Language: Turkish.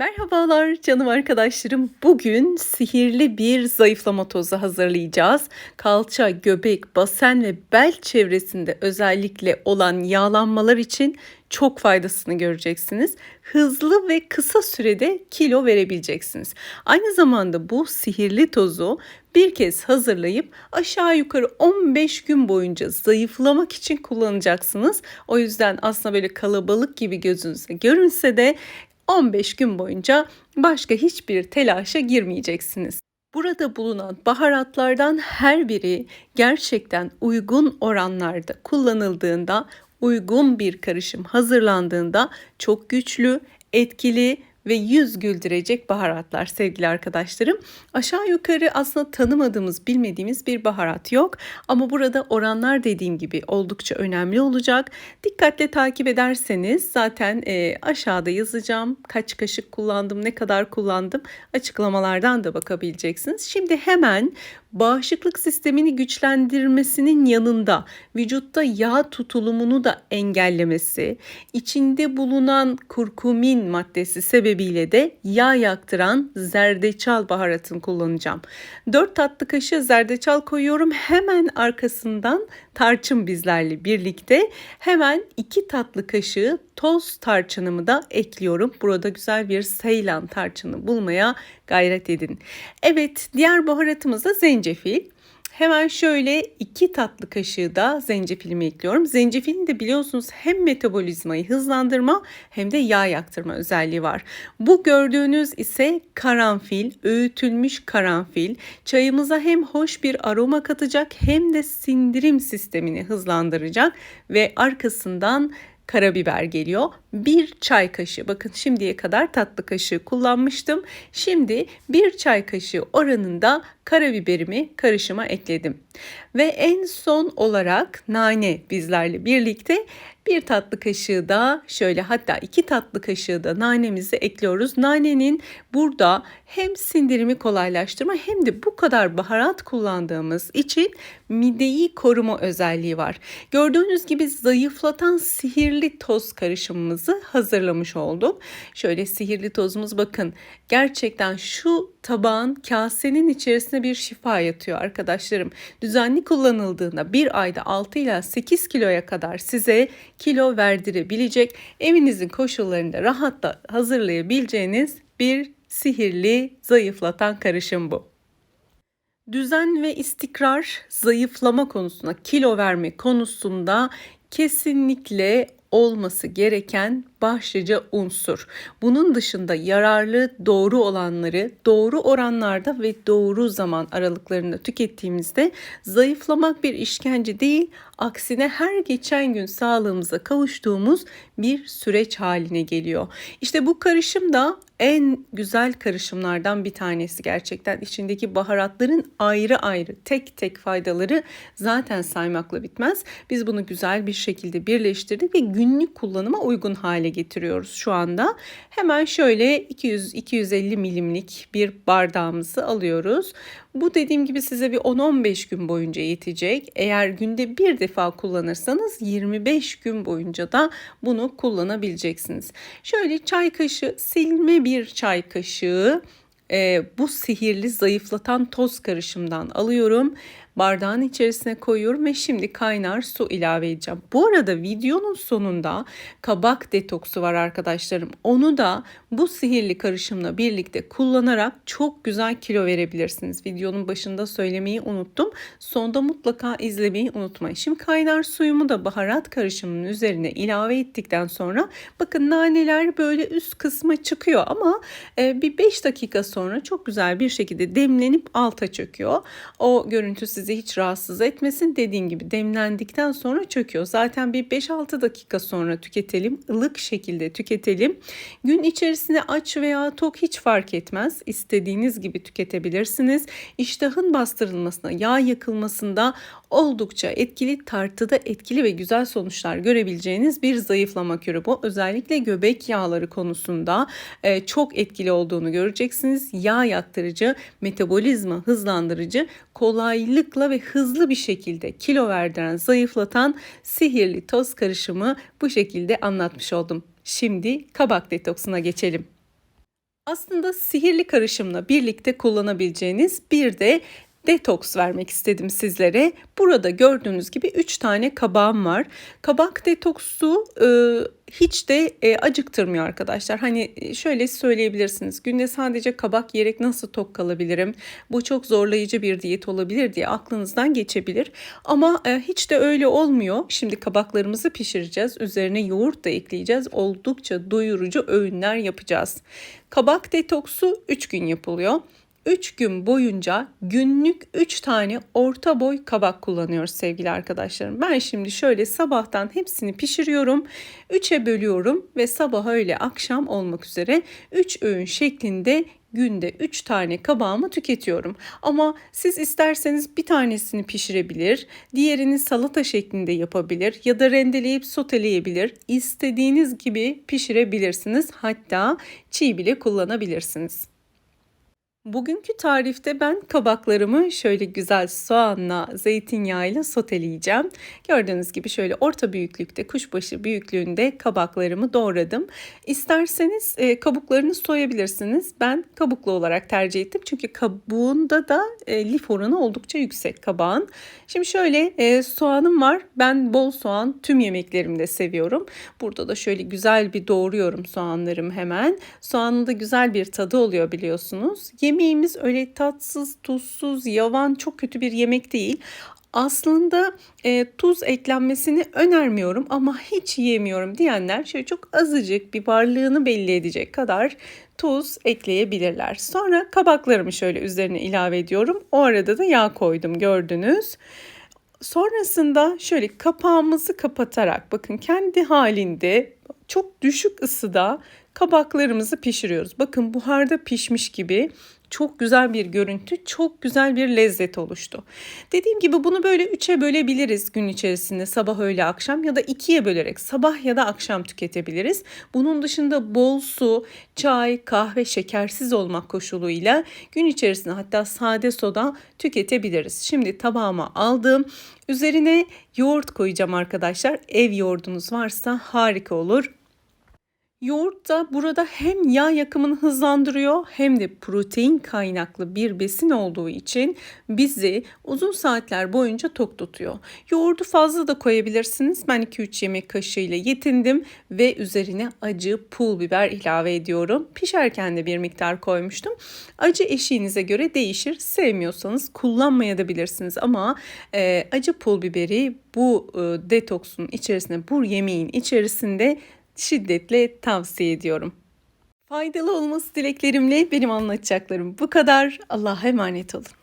Merhabalar canım arkadaşlarım. Bugün sihirli bir zayıflama tozu hazırlayacağız. Kalça, göbek, basen ve bel çevresinde özellikle olan yağlanmalar için çok faydasını göreceksiniz. Hızlı ve kısa sürede kilo verebileceksiniz. Aynı zamanda bu sihirli tozu bir kez hazırlayıp aşağı yukarı 15 gün boyunca zayıflamak için kullanacaksınız. O yüzden aslında böyle kalabalık gibi gözünüze görünse de 15 gün boyunca başka hiçbir telaşa girmeyeceksiniz. Burada bulunan baharatlardan her biri gerçekten uygun oranlarda kullanıldığında, uygun bir karışım hazırlandığında çok güçlü, etkili ve yüz güldürecek baharatlar sevgili arkadaşlarım. Aşağı yukarı aslında tanımadığımız, bilmediğimiz bir baharat yok. Ama burada oranlar dediğim gibi oldukça önemli olacak. Dikkatle takip ederseniz zaten e, aşağıda yazacağım. Kaç kaşık kullandım, ne kadar kullandım açıklamalardan da bakabileceksiniz. Şimdi hemen bağışıklık sistemini güçlendirmesinin yanında vücutta yağ tutulumunu da engellemesi, içinde bulunan kurkumin maddesi sebebiyle de yağ yaktıran zerdeçal baharatını kullanacağım. 4 tatlı kaşığı zerdeçal koyuyorum. Hemen arkasından tarçın bizlerle birlikte hemen 2 tatlı kaşığı toz tarçınımı da ekliyorum. Burada güzel bir Seylan tarçını bulmaya gayret edin. Evet diğer baharatımız da zencefil. Hemen şöyle iki tatlı kaşığı da zencefilimi ekliyorum. Zencefilin de biliyorsunuz hem metabolizmayı hızlandırma hem de yağ yaktırma özelliği var. Bu gördüğünüz ise karanfil, öğütülmüş karanfil. Çayımıza hem hoş bir aroma katacak hem de sindirim sistemini hızlandıracak ve arkasından karabiber geliyor. Bir çay kaşığı bakın şimdiye kadar tatlı kaşığı kullanmıştım. Şimdi bir çay kaşığı oranında karabiberimi karışıma ekledim. Ve en son olarak nane bizlerle birlikte bir tatlı kaşığı da şöyle hatta iki tatlı kaşığı da nanemizi ekliyoruz. Nanenin burada hem sindirimi kolaylaştırma hem de bu kadar baharat kullandığımız için mideyi koruma özelliği var. Gördüğünüz gibi zayıflatan sihirli toz karışımımızı hazırlamış olduk. Şöyle sihirli tozumuz bakın gerçekten şu tabağın kasenin içerisinde bir şifa yatıyor arkadaşlarım. Düzenli kullanıldığında bir ayda 6 ila 8 kiloya kadar size kilo verdirebilecek evinizin koşullarında rahatla hazırlayabileceğiniz bir sihirli zayıflatan karışım bu. Düzen ve istikrar zayıflama konusunda, kilo verme konusunda kesinlikle olması gereken başlıca unsur. Bunun dışında yararlı doğru olanları doğru oranlarda ve doğru zaman aralıklarında tükettiğimizde zayıflamak bir işkence değil, aksine her geçen gün sağlığımıza kavuştuğumuz bir süreç haline geliyor. İşte bu karışım da en güzel karışımlardan bir tanesi gerçekten. içindeki baharatların ayrı ayrı tek tek faydaları zaten saymakla bitmez. Biz bunu güzel bir şekilde birleştirdik ve günlük kullanıma uygun hale getiriyoruz şu anda. Hemen şöyle 200-250 milimlik bir bardağımızı alıyoruz. Bu dediğim gibi size bir 10-15 gün boyunca yetecek. Eğer günde bir defa kullanırsanız 25 gün boyunca da bunu kullanabileceksiniz. Şöyle çay kaşığı silme bir çay kaşığı e, bu sihirli zayıflatan toz karışımdan alıyorum bardağın içerisine koyuyorum ve şimdi kaynar su ilave edeceğim. Bu arada videonun sonunda kabak detoksu var arkadaşlarım. Onu da bu sihirli karışımla birlikte kullanarak çok güzel kilo verebilirsiniz. Videonun başında söylemeyi unuttum. Sonda mutlaka izlemeyi unutmayın. Şimdi kaynar suyumu da baharat karışımının üzerine ilave ettikten sonra bakın naneler böyle üst kısma çıkıyor ama e, bir 5 dakika sonra çok güzel bir şekilde demlenip alta çöküyor. O görüntü sizi sizi hiç rahatsız etmesin. Dediğim gibi demlendikten sonra çöküyor. Zaten bir 5-6 dakika sonra tüketelim. ılık şekilde tüketelim. Gün içerisinde aç veya tok hiç fark etmez. İstediğiniz gibi tüketebilirsiniz. İştahın bastırılmasına, yağ yakılmasında oldukça etkili, tartıda etkili ve güzel sonuçlar görebileceğiniz bir zayıflama kürü bu. Özellikle göbek yağları konusunda e, çok etkili olduğunu göreceksiniz. Yağ yaktırıcı, metabolizma hızlandırıcı, kolaylıkla ve hızlı bir şekilde kilo verdiren, zayıflatan sihirli toz karışımı bu şekilde anlatmış oldum. Şimdi kabak detoksuna geçelim. Aslında sihirli karışımla birlikte kullanabileceğiniz bir de detoks vermek istedim sizlere. Burada gördüğünüz gibi 3 tane kabağım var. Kabak detoksu e, hiç de e, acıktırmıyor arkadaşlar. Hani e, şöyle söyleyebilirsiniz. Günde sadece kabak yiyerek nasıl tok kalabilirim? Bu çok zorlayıcı bir diyet olabilir diye aklınızdan geçebilir. Ama e, hiç de öyle olmuyor. Şimdi kabaklarımızı pişireceğiz. Üzerine yoğurt da ekleyeceğiz. Oldukça doyurucu öğünler yapacağız. Kabak detoksu 3 gün yapılıyor. 3 gün boyunca günlük 3 tane orta boy kabak kullanıyoruz sevgili arkadaşlarım. Ben şimdi şöyle sabahtan hepsini pişiriyorum. 3'e bölüyorum ve sabah öyle akşam olmak üzere 3 öğün şeklinde günde 3 tane kabağımı tüketiyorum. Ama siz isterseniz bir tanesini pişirebilir, diğerini salata şeklinde yapabilir ya da rendeleyip soteleyebilir. İstediğiniz gibi pişirebilirsiniz. Hatta çiğ bile kullanabilirsiniz. Bugünkü tarifte ben kabaklarımı şöyle güzel soğanla, zeytinyağıyla soteleyeceğim. Gördüğünüz gibi şöyle orta büyüklükte, kuşbaşı büyüklüğünde kabaklarımı doğradım. İsterseniz e, kabuklarını soyabilirsiniz. Ben kabuklu olarak tercih ettim. Çünkü kabuğunda da e, lif oranı oldukça yüksek kabağın. Şimdi şöyle e, soğanım var. Ben bol soğan tüm yemeklerimde seviyorum. Burada da şöyle güzel bir doğruyorum soğanlarımı hemen. Soğanın da güzel bir tadı oluyor biliyorsunuz. Yemeğimiz öyle tatsız, tuzsuz, yavan çok kötü bir yemek değil. Aslında e, tuz eklenmesini önermiyorum ama hiç yemiyorum diyenler şöyle çok azıcık bir varlığını belli edecek kadar tuz ekleyebilirler. Sonra kabaklarımı şöyle üzerine ilave ediyorum. O arada da yağ koydum gördünüz. Sonrasında şöyle kapağımızı kapatarak bakın kendi halinde çok düşük ısıda kabaklarımızı pişiriyoruz. Bakın buharda pişmiş gibi çok güzel bir görüntü, çok güzel bir lezzet oluştu. Dediğim gibi bunu böyle üçe bölebiliriz gün içerisinde sabah öğle akşam ya da ikiye bölerek sabah ya da akşam tüketebiliriz. Bunun dışında bol su, çay, kahve şekersiz olmak koşuluyla gün içerisinde hatta sade soda tüketebiliriz. Şimdi tabağıma aldım. Üzerine yoğurt koyacağım arkadaşlar. Ev yoğurdunuz varsa harika olur. Yoğurt da burada hem yağ yakımını hızlandırıyor hem de protein kaynaklı bir besin olduğu için bizi uzun saatler boyunca tok tutuyor. Yoğurdu fazla da koyabilirsiniz. Ben 2-3 yemek kaşığıyla yetindim ve üzerine acı pul biber ilave ediyorum. Pişerken de bir miktar koymuştum. Acı eşiğinize göre değişir. Sevmiyorsanız kullanmayabilirsiniz ama e, acı pul biberi bu e, detoksun içerisinde, bu yemeğin içerisinde şiddetle tavsiye ediyorum. Faydalı olması dileklerimle benim anlatacaklarım bu kadar. Allah'a emanet olun.